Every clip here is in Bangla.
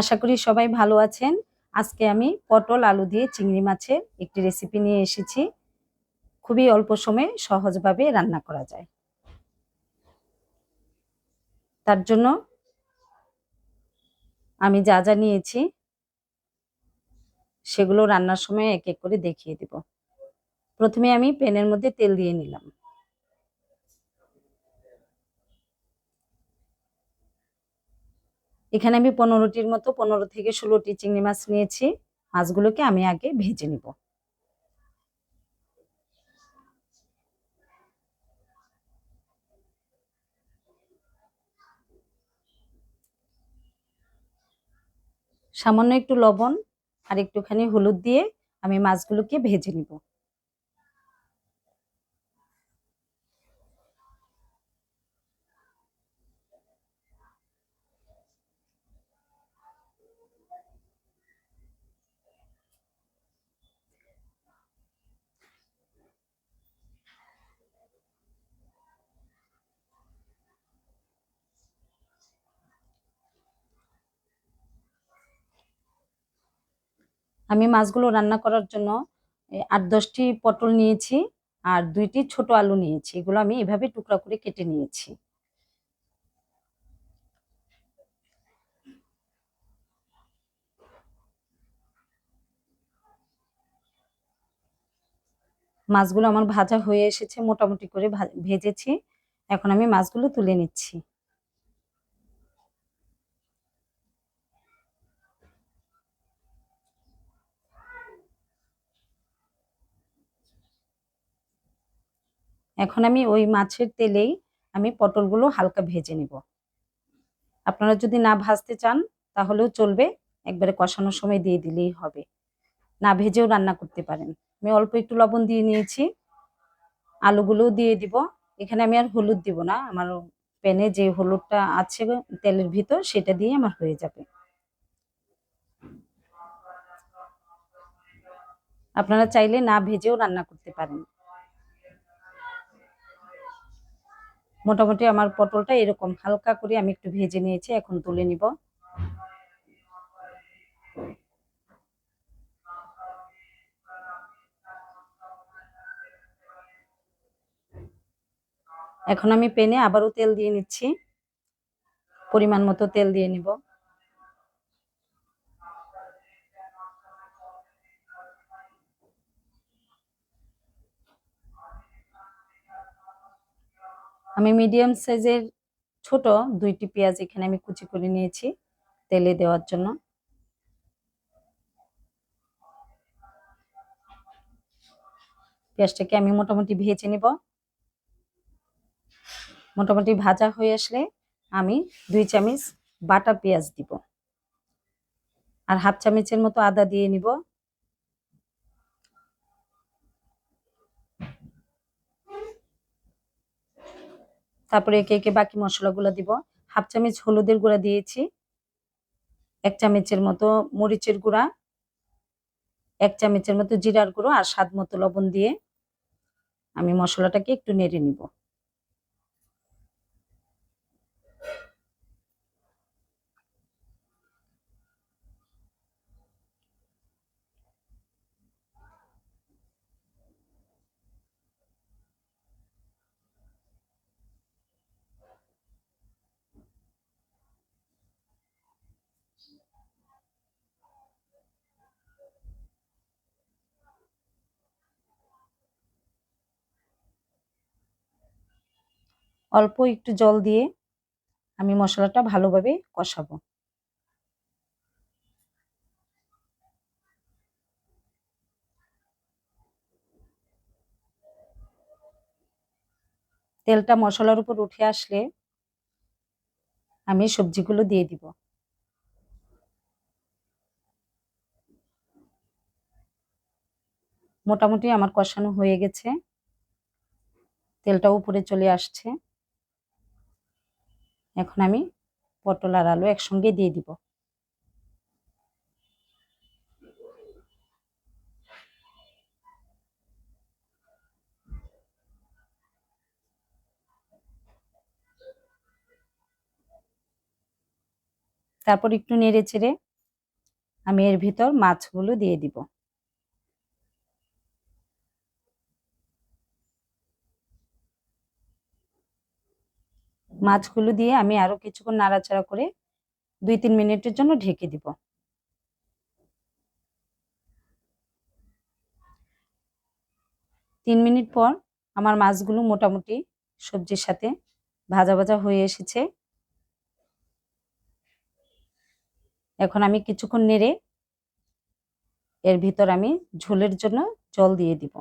আশা করি সবাই ভালো আছেন। আজকে আমি পটল, আলু দিয়ে চিংড়ি মাছের একটি রেসিপি নিয়ে এসেছি। খুবই অল্প সময়ে সহজভাবে রান্না করা যায়। তার জন্য আমি যা যা নিয়েছি, সেগুলো রান্নার সময় এক এক করে দেখিয়ে দিব। প্রথমে আমি প্যানের মধ্যে তেল দিয়ে নিলাম। এখানে আমি পনেরোটির মতো, পনেরো থেকে ষোলোটি চিংড়ি মাছ নিয়েছি। মাছগুলোকে আমি আগে ভেজে নিব। সামান্য একটু লবণ আর একটুখানি হলুদ দিয়ে আমি মাছগুলোকে ভেজে নিব। আমি মাছগুলো রান্না করার জন্য আট দশটি পটল নিয়েছি আর দুইটি ছোট আলু নিয়েছি। এগুলো আমি এভাবে টুকরা করে কেটে নিয়েছি। মাছগুলো আমার ভাজা হয়ে এসেছে, মোটামুটি করে ভেজেছি। এখন আমি মাছগুলো তুলে নিচ্ছি। এখন আমি ওই মাছের তেলেই আমি পটলগুলো হালকা ভেজে নিব। আপনারা যদি না ভাজতে চান, তাহলেও চলবে, একবারে কষানোর সময় দিয়ে দিলেই হবে। না ভেজেও রান্না করতে পারেন। আমি অল্প একটু লবণ দিয়ে নিয়েছি, আলুগুলোও দিয়ে দিব। এখানে আমি আর হলুদ দিব না, আমার প্যানে যে হলুদটা আছে তেলের ভিতর, সেটা দিয়ে আমার হয়ে যাবে। আপনারা চাইলে না ভেজেও রান্না করতে পারেন। মোটামুটি আমার পটলটা এরকম, হালকা করে আমি একটু ভেজে নিয়েছি, এখন তুলে নিব। এখন আমি পেনে আবারও তেল দিয়ে নিচ্ছি, পরিমাণ মতো তেল দিয়ে নিব। আমি মিডিয়াম সাইজের ছোট দুইটি পেঁয়াজ এখানে আমি কুচি করে নিয়েছি তেলে দেওয়ার জন্য। পেঁয়াজটাকে আমি মোটামুটি ভেজে নিব। মোটামুটি ভাজা হয়ে আসলে আমি দুই চামচ বাটা পেঁয়াজ দিব। আর হাফ চামচের মতো আদা দিয়ে নিব। তারপরে একে একে বাকি মশলাগুলো দিব। হাফ চামচ হলুদের গুঁড়া দিয়েছি, এক চামচের মতো মরিচের গুঁড়া, এক চামচের মতো জিরার গুঁড়ো আর স্বাদ মতো লবণ দিয়ে আমি মশলাটাকে একটু নেড়ে নিব। অল্প একটু জল দিয়ে আমি মশলাটা ভালোভাবে কষাবো। তেলটা মশলার উপর উঠে আসলে আমি সবজিগুলো দিয়ে দিব। মোটামুটি আমার কষানো হয়ে গেছে। তেলটা উপরে চলে আসছে। এখন আমি পটল আর আলু একসঙ্গে দিয়ে দিব। তারপর একটু নেড়ে চেড়ে আমি এর ভিতর মাছগুলো দিয়ে দিব। মাছগুলো দিয়ে আমি আরও কিছুক্ষণ নাড়াচাড়া করে দুই তিন মিনিটের জন্য ঢেকে দিব। তিন মিনিট পর আমার মাছগুলো মোটামুটি সবজির সাথে ভাজা ভাজা হয়ে এসেছে। এখন আমি কিছুক্ষণ নেড়ে এর ভিতর আমি ঝোলের জন্য জল দিয়ে দিব।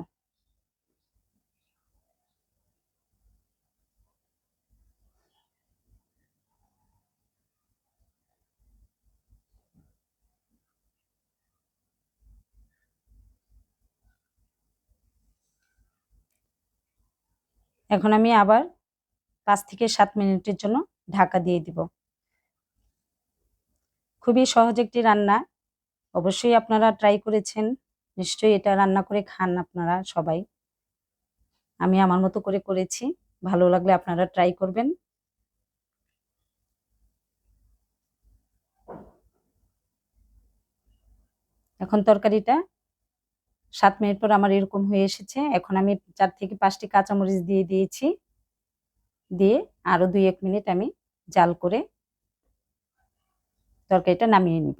এখন আমি আবার পাঁচ থেকে সাত মিনিটের জন্য ঢাকা দিয়ে দিব। খুবই সহজ একটি রান্না। অবশ্যই আপনারা ট্রাই করেছেন। নিশ্চয়ই এটা রান্না করে খান আপনারা সবাই। আমি আমার মতো করে করেছি। ভালো লাগলে আপনারা ট্রাই করবেন। এখন তরকারিটা সাত মিনিট পর আমার এরকম হয়ে এসেছে। এখন আমি চার থেকে পাঁচটি কাঁচামরিচ দিয়ে দিয়েছি। দিয়ে আরও দুই এক মিনিট আমি জাল করে তরকারিটা নামিয়ে নিব।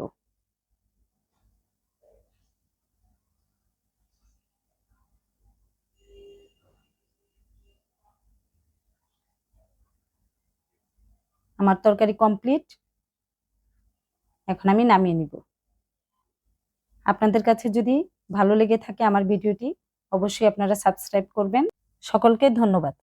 আমার তরকারি কমপ্লিট। এখন আমি নামিয়ে নিব। আপনাদের কাছে যদি ভালো লেগে থাকে আমার ভিডিওটি অবশ্যই আপনারা সাবস্ক্রাইব করবেন। সকলকে ধন্যবাদ।